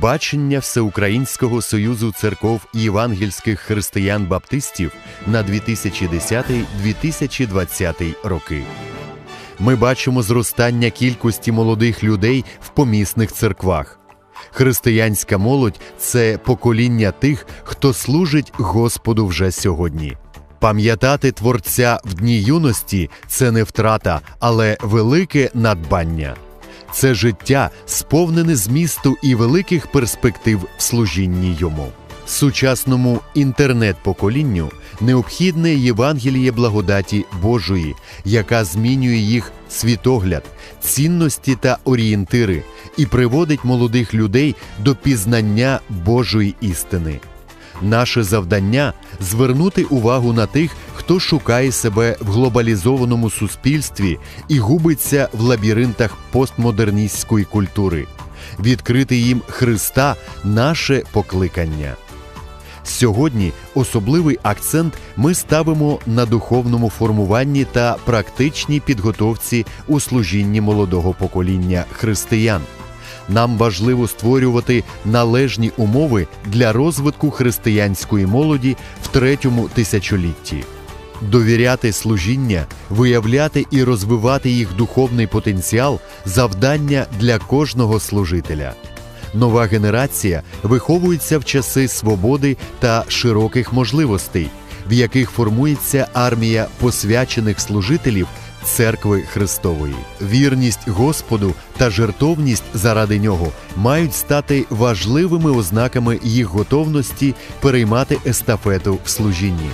Бачення Всеукраїнського союзу церков і євангельських християн-баптистів на 2010-2020 роки. Ми бачимо зростання кількості молодих людей в помісних церквах. Християнська молодь це покоління тих, хто служить Господу вже сьогодні. Пам'ятати Творця в дні юності це не втрата, але велике надбання. Це життя, сповнене змісту і великих перспектив в служінні йому. Сучасному інтернет-поколінню необхідне Євангеліє благодаті Божої, яка змінює їх світогляд, цінності та орієнтири і приводить молодих людей до пізнання Божої істини. Наше завдання звернути увагу на тих, хто шукає себе в глобалізованому суспільстві і губиться в лабіринтах постмодерністської культури, відкрити їм Христа наше покликання. Сьогодні особливий акцент ми ставимо на духовному формуванні та практичній підготовці у служінні молодого покоління християн. Нам важливо створювати належні умови для розвитку християнської молоді в третьому тисячолітті, довіряти служіння, виявляти і розвивати їх духовний потенціал завдання для кожного служителя. Нова генерація виховується в часи свободи та широких можливостей, в яких формується армія посвячених служителів Церкви Христової. Вірність Господу та жертовність заради нього мають стати важливими ознаками їх готовності переймати естафету в служінні.